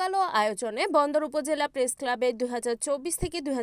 জমকালো আয়োজনে বন্দর উপজেলা প্রেস ক্লাবের দুই থেকে দুই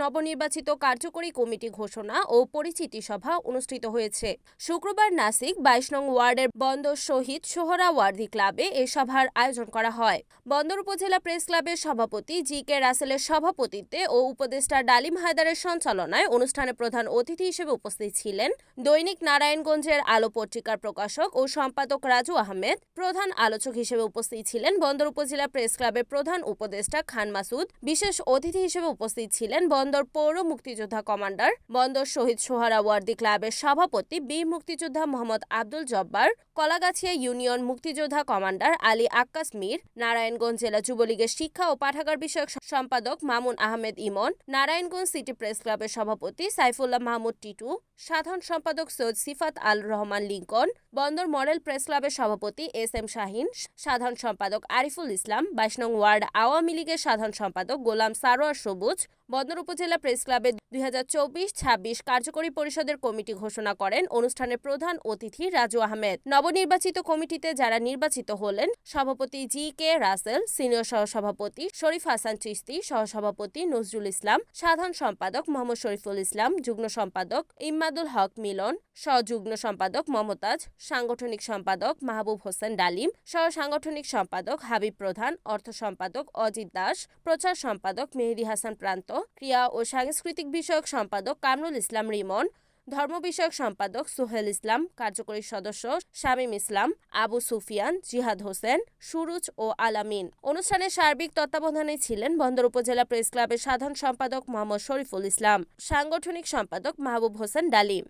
নবনির্বাচিত কার্যকরী কমিটি ঘোষণা ও পরিচিতি সভা অনুষ্ঠিত হয়েছে। শুক্রবার নাসিক বাইশ নং ওয়ার্ডের বন্দর শহীদ সোহরা ওয়ার্দি ক্লাবে এ সভার আয়োজন করা হয়। বন্দর উপজেলা প্রেস ক্লাবের সভাপতি জি কে রাসেলের সভাপতিত্বে ও উপদেষ্টা ডালিম হায়দারের সঞ্চালনায় অনুষ্ঠানে প্রধান অতিথি হিসেবে উপস্থিত ছিলেন দৈনিক নারায়ণগঞ্জের আলো পত্রিকার প্রকাশক ও সম্পাদক রাজু আহমেদ। প্রধান আলোচক হিসেবে উপস্থিত ছিলেন বন্দর উপজেলা প্রেস ক্লাবের প্রধান উপদেষ্টা খান মাসুদ, বিশেষ অতিথি হিসেবে উপস্থিত ছিলেন বন্দর পৌর মুক্তিযোদ্ধা কমান্ডার, বন্দর শহীদ সোহারা ওয়ার্দি ক্লাবের সভাপতি বীর মুক্তিযোদ্ধা মোহাম্মদ আব্দুল জব্বার, কলাগাছিয়া ইউনিয়ন মুক্তিযোদ্ধা কমান্ডার আলী আক্কাস মীর, নারায়ণগঞ্জ জেলা যুবলীগের শিক্ষা ও পাঠাগার বিষয়ক সম্পাদক মামুন আহমেদ ইমন, নারায়ণগঞ্জ সিটি প্রেস ক্লাবের সভাপতি সাইফুল্লাহ মাহমুদ টিটু সাধারণ সম্পাদক সৈয়দ সিফাত আল রহমান লিঙ্কন, বন্দর মডেল প্রেস ক্লাবের সভাপতি এস এম শাহিন, সাধারণ সম্পাদক আরিফুল ইসলাম, বাইশ নং ওয়ার্ড আওয়ামী লীগের সাধারণ সম্পাদক গোলাম সারোয়ার সবুজ, বন্দর উপজেলা প্রেস ক্লাবের দুই হাজার চব্বিশ ছাব্বিশ কার্যকরী পরিষদের কমিটি ঘোষণা করেন অনুষ্ঠানের প্রধান অতিথি রাজু আহমেদ। নবনির্বাচিত কমিটিতে যারা নির্বাচিত হলেন, সভাপতি জি কে রাসেল, সিনিয়র সহসভাপতি শরীফ হাসান চিস্তি সহসভাপতি নজরুল ইসলাম, সাধারণ সম্পাদক মোহাম্মদ শরীফুল ইসলাম, যুগ্ম সম্পাদক ইম্মাদুল হক মিলন, সহযুগ্ম সম্পাদক মমতাজ, সাংগঠনিক সম্পাদক মাহবুব হোসেন ডালিম সহ সাংগঠনিক সম্পাদক হাবিব প্রধান, অর্থ সম্পাদক অজিত দাস, প্রচার সম্পাদক মেহেদি হাসান প্রান্ত, ক্রিয়া ও সাংস্কৃতিক বিষয়ক সম্পাদক কামরুল ইসলাম রিমন ধর্ম বিষয়ক সম্পাদক সোহেল ইসলাম, কার্যকরী সদস্য শামীম ইসলাম, আবু সুফিয়ান, জিহাদ হোসেন, সুরুজ ও আলামিন। অনুষ্ঠানে সার্বিক তত্ত্বাবধানে ছিলেন বন্দর উপজেলা প্রেস ক্লাবের সাধারণ সম্পাদক মোহাম্মদ শরীফুল ইসলাম, সাংগঠনিক সম্পাদক মাহবুব হোসেন ডালিম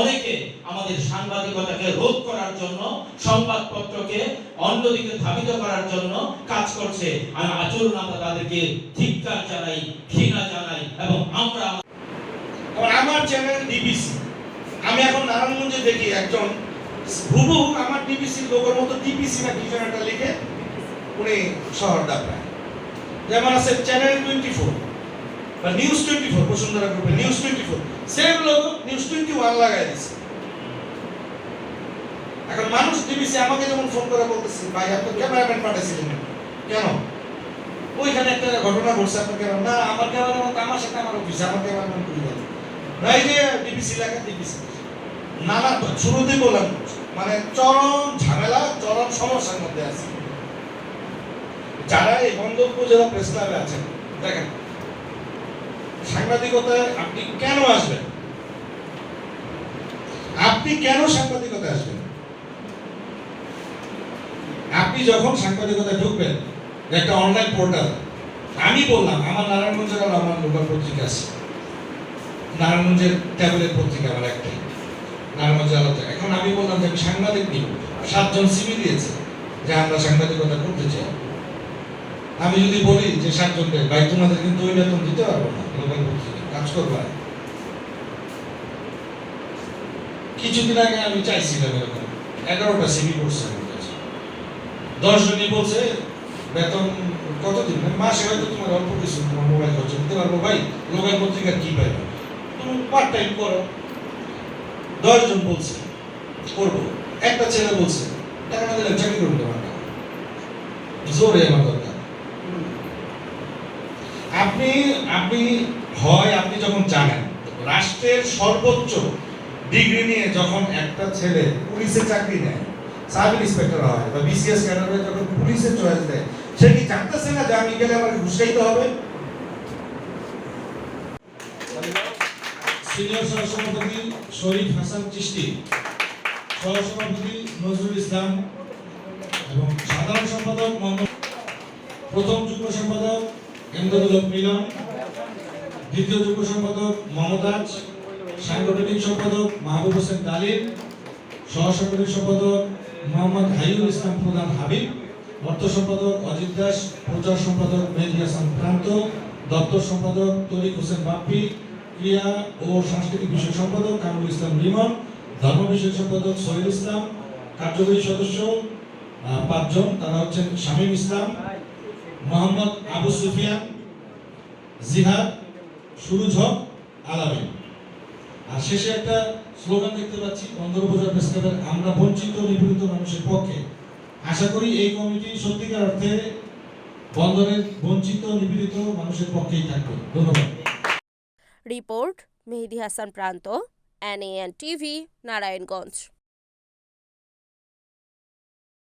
অনেকে আমাদের সাংবাদিকতাকে রোধ করার জন্য, সংবাদপত্রকে অন্যদিকে ধাবিত করার জন্য কাজ করছে। আচরণ আমরা তাদেরকে ধিক্কার জানাই, ঘৃণা জানাই, এবং আমরা আমার চ্যানেল ডিবিসি আমি এখন নারায়ণগঞ্জে দেখি একজন হুবহু আমার ডিবিসির লোকের মতো ডিবিসি না, কি একটা লিখে উনি শহর ডাকলেন। যেমন আছে চ্যানেল টোয়েন্টি ফোর বা নিউজ টোয়েন্টি ফোর বসুন্ধরা গ্রুপে নিউজ টোয়েন্টি ফোর সেম লোক নিউজ টোয়েন্টি ওয়ান লাগাই দিচ্ছে এখন মানুষ ডিবিসি আমাকে যেমন ফোন করে বলতেছে, ভাই, আপনি ক্যামেরাম্যান পাঠাইছিলেন কেন? ওইখানে একটা ঘটনা ঘটছে, আপনার কেন না, আমার ক্যামেরাম্যান তো আমার সাথে আমার অফিসে আমার ক্যামেরাম্যান করে এই যে লাগে ডিবিসি নানা, শুরুতেই বললাম মানে চরম ঝামেলা, চরম সমস্যার মধ্যে আছে। যারা এই বন্দর উপজেলা প্রেস ক্লাবে আছেন, দেখেন, সাংবাদিকতায় আপনি কেন আসবেন? আপনি কেন সাংবাদিকতায় আসবেন? আপনি যখন সাংবাদিকতায় ঢুকবেন, একটা অনলাইন পোর্টাল আমি বললাম, আমার নারায়ণগঞ্জের আমার লোকাল পত্রিকা আছে। নারায়ণগঞ্জের ট্যাবলেট পত্রিকা আমার একটাই নারায়ণগঞ্জের আলাদা এখন আমি বললাম যে আমি সাংবাদিক নিব। সাতজন সিবি দিয়েছে যে আমরা সাংবাদিকতা করতে চাই। আমি যদি বলি যে সাতজনকে, ভাই, তোমাদের কিন্তু ওই বেতন দিতে পারব না লোকাল পত্রিকা কাজ করব। কিছুদিন আগে আমি চাইছিলাম এরকম। এগারোটা সিবি করছে আমার কাছে। দশজনই বলছে, বেতন কতদিন মাসে হয়তো তোমার অল্প কিছু তোমার মোবাইল খরচ দিতে পারব। ভাই লোকাল পত্রিকা কি পাইবে? তুমি পার্ট টাইম করো। দশজন বলছে, করব। একটা ছেলে বলছে, টাকা না দিলে চাকরি করব তোমার জোরে আমার দরকার আপনি আপনি হয়, আপনি যখন জানেন, রাষ্ট্রের সর্বোচ্চ ডিগ্রি নিয়ে যখন একটা ছেলে পুলিশে চাকরি নেয়, সাব ইন্সপেক্টর হয় বা বিসিএস ক্যাডারে যখন পুলিশে চয়েস দেয়, সে কি জানতেছে না যে আমি গেলে আমার ঘুষ খাইতে হবে? সিনিয়র সহসভাপতি শরীফ হাসান চিশতি, সহসভাপতি নজরুল ইসলাম এবং সাধারণ সম্পাদক প্রথম যুগ্ম সম্পাদক এমদাদুল মিলন দ্বিতীয় যুগ্ম সম্পাদক মমতাজ, সাংগঠনিক সম্পাদক মাহবুব হোসেন ডালিম সহসাংগঠনিক সম্পাদক মোহাম্মদ হাইউল ইসলাম প্রধান হাবিব, অর্থ সম্পাদক অজিত দাস, প্রচার সম্পাদক মেহেদি হাসান প্রান্ত দপ্তর সম্পাদক তরিক হোসেন বাপ্পি ক্রিয়া ও সাংস্কৃতিক বিষয় সম্পাদক কামরুল ইসলাম রিমন ধর্ম বিষয় সম্পাদক সোহেল ইসলাম, কার্যকরী সদস্য পাঁচজন, তারা হচ্ছেন শামীম ইসলাম, মোহাম্মদ আবু সুফিয়ান, জিহাদ, সুরুজ হক, আলামিন। আর শেষে একটা স্লোগান দেখতে পাচ্ছি, বন্দর উপজেলা প্রেস ক্লাবের আমরা বঞ্চিত, নিপীড়িত মানুষের পক্ষে। আশা করি এই কমিটি সত্যিকার অর্থে বন্দরের বঞ্চিত, নিপীড়িত মানুষের পক্ষেই থাকবে। ধন্যবাদ। রিপোর্ট মেহেদি হাসান প্রান্ত এনএএন টিভি নারায়ণগঞ্জ।